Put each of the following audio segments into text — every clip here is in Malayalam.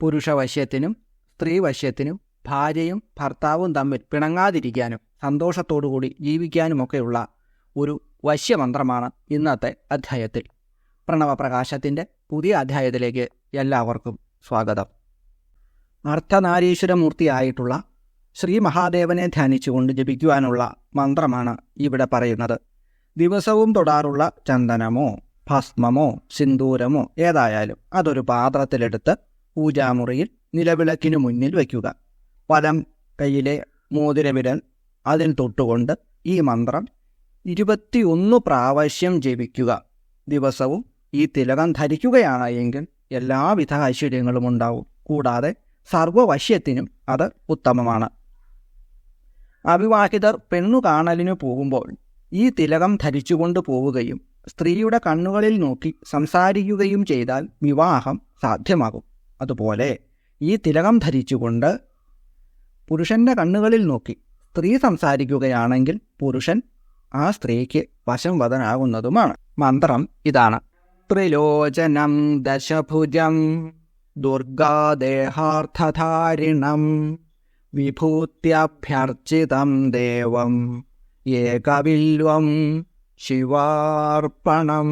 പുരുഷവശ്യത്തിനും സ്ത്രീവശ്യത്തിനും ഭാര്യയും ഭർത്താവും തമ്മിൽ പിണങ്ങാതിരിക്കാനും സന്തോഷത്തോടുകൂടി ജീവിക്കാനുമൊക്കെയുള്ള ഒരു വശ്യമന്ത്രമാണ് ഇന്നത്തെ അധ്യായത്തിൽ. പ്രണവപ്രകാശത്തിന്റെ പുതിയ അധ്യായത്തിലേക്ക് എല്ലാവർക്കും സ്വാഗതം. അർത്ഥനാരീശ്വരമൂർത്തിയായിട്ടുള്ള ശ്രീ മഹാദേവനെ ധ്യാനിച്ചുകൊണ്ട് ജപിക്കുവാനുള്ള മന്ത്രമാണ് ഇവിടെ പറയുന്നത്. ദിവസവും തൊടാറുള്ള ചന്ദനമോ ഭസ്മമോ സിന്ദൂരമോ ഏതായാലും അതൊരു പാത്രത്തിലെടുത്ത് പൂജാമുറിയിൽ നിലവിളക്കിനു മുന്നിൽ വയ്ക്കുക. വലം കയ്യിലെ മോതിരവിരൽ അതിൽ തൊട്ടുകൊണ്ട് ഈ മന്ത്രം ഇരുപത്തിയൊന്ന് പ്രാവശ്യം ജപിക്കുക. ദിവസവും ഈ തിലകം ധരിക്കുകയാണ് എങ്കിൽ എല്ലാവിധ ഐശ്വര്യങ്ങളും ഉണ്ടാവും. കൂടാതെ സർവവശ്യത്തിനും അത് ഉത്തമമാണ്. അവിവാഹിതർ പെണ്ണു കാണലിനു പോകുമ്പോൾ ഈ തിലകം ധരിച്ചുകൊണ്ട് പോവുകയും സ്ത്രീയുടെ കണ്ണുകളിൽ നോക്കി സംസാരിക്കുകയും ചെയ്താൽ വിവാഹം സാധ്യമാകും. അതുപോലെ ഈ തിലകം ധരിച്ചുകൊണ്ട് പുരുഷന്റെ കണ്ണുകളിൽ നോക്കി സ്ത്രീ സംസാരിക്കുകയാണെങ്കിൽ പുരുഷൻ ആ സ്ത്രീക്ക് വശം വശംവദനാകുന്നതുമാണ് മന്ത്രം ഇതാണ്. ത്രിലോചനം ദശഭുജം ദുർഗാദേഹാർത്ഥധാരിണം വിഭൂത്യഭ്യർച്ചിതം ദേവം ഏകവിൽവം ശിവാർപ്പണം.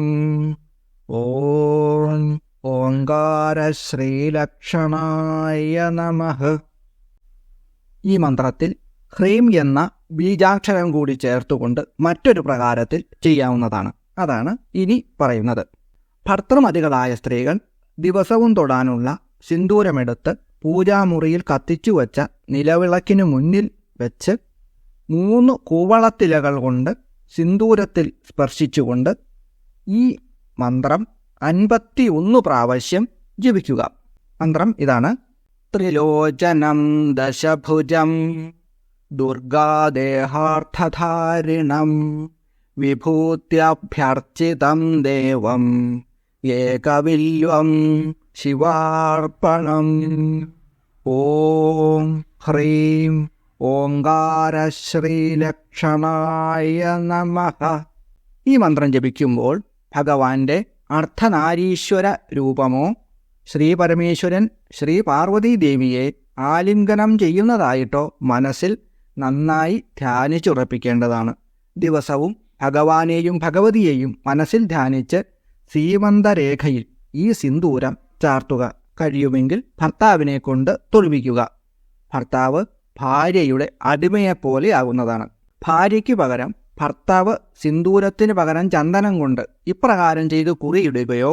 ശ്രീലക്ഷണായ നമഃ. ഈ മന്ത്രത്തിൽ ഹ്രീം എന്ന ബീജാക്ഷരം കൂടി ചേർത്തുകൊണ്ട് മറ്റൊരു പ്രകാരത്തിൽ ചെയ്യാവുന്നതാണ്. അതാണ് ഇനി പറയുന്നത്. ഭർത്തൃമതികളായ സ്ത്രീകൾ ദിവസവും തൊടാനുള്ള സിന്ദൂരമെടുത്ത് പൂജാമുറിയിൽ കത്തിച്ചു വച്ച നിലവിളക്കിനു മുന്നിൽ വെച്ച് മൂന്ന് കൂവളത്തിലകൾ കൊണ്ട് സിന്ദൂരത്തിൽ സ്പർശിച്ചുകൊണ്ട് ഈ മന്ത്രം അൻപത്തി ഒന്ന് പ്രാവശ്യം ജപിക്കുക. മന്ത്രം ഇതാണ്. ത്രിലോചനം ദശഭുജം ദുർഗാദേഹാർത്ഥധാരിണം വിഭൂത്യഭ്യർച്ചിതം ദേവം ഏകവില്വം ശിവാർപ്പണം. ഓം ഹ്രീം ഓങ്കാരശ്രീലക്ഷണായ നമ. ഈ മന്ത്രം ജപിക്കുമ്പോൾ ഭഗവാന്റെ അർദ്ധനാരീശ്വര രൂപമോ ശ്രീ പരമേശ്വരൻ ശ്രീ പാർവതീ ദേവിയെ ആലിംഗനം ചെയ്യുന്നതായിട്ടോ മനസ്സിൽ നന്നായി ധ്യാനിച്ചുറപ്പിക്കേണ്ടതാണ്. ദിവസവും ഭഗവാനെയും ഭഗവതിയെയും മനസ്സിൽ ധ്യാനിച്ച് സീമന്തരേഖയിൽ ഈ സിന്ദൂരം ചാർത്തുക. കഴിയുമെങ്കിൽ ഭർത്താവിനെ കൊണ്ട് തൊഴിപ്പിക്കുക ഭർത്താവ് ഭാര്യയുടെ അടിമയെപ്പോലെ ആകുന്നതാണ്. ഭാര്യയ്ക്ക് പകരം ഭർത്താവ് സിന്ദൂരത്തിന് പകരം ചന്ദനം കൊണ്ട് ഇപ്രകാരം ചെയ്ത് കുറിയിടുകയോ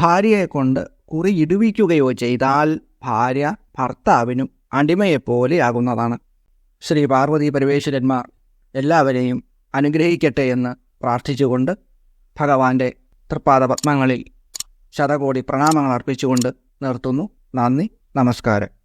ഭാര്യയെ കൊണ്ട് കുറിയിടുവിക്കുകയോ ചെയ്താൽ ഭാര്യ ഭർത്താവിനും അടിമയെപ്പോലെയാകുന്നതാണ്. ശ്രീ പാർവതി പരമേശ്വരന്മാർ എല്ലാവരെയും അനുഗ്രഹിക്കട്ടെ എന്ന് പ്രാർത്ഥിച്ചുകൊണ്ട് ഭഗവാന്റെ തൃപ്പാദ പത്മങ്ങളിൽ ശതകോടി പ്രണാമങ്ങൾ അർപ്പിച്ചുകൊണ്ട് നിർത്തുന്നു. നന്ദി നമസ്കാരം.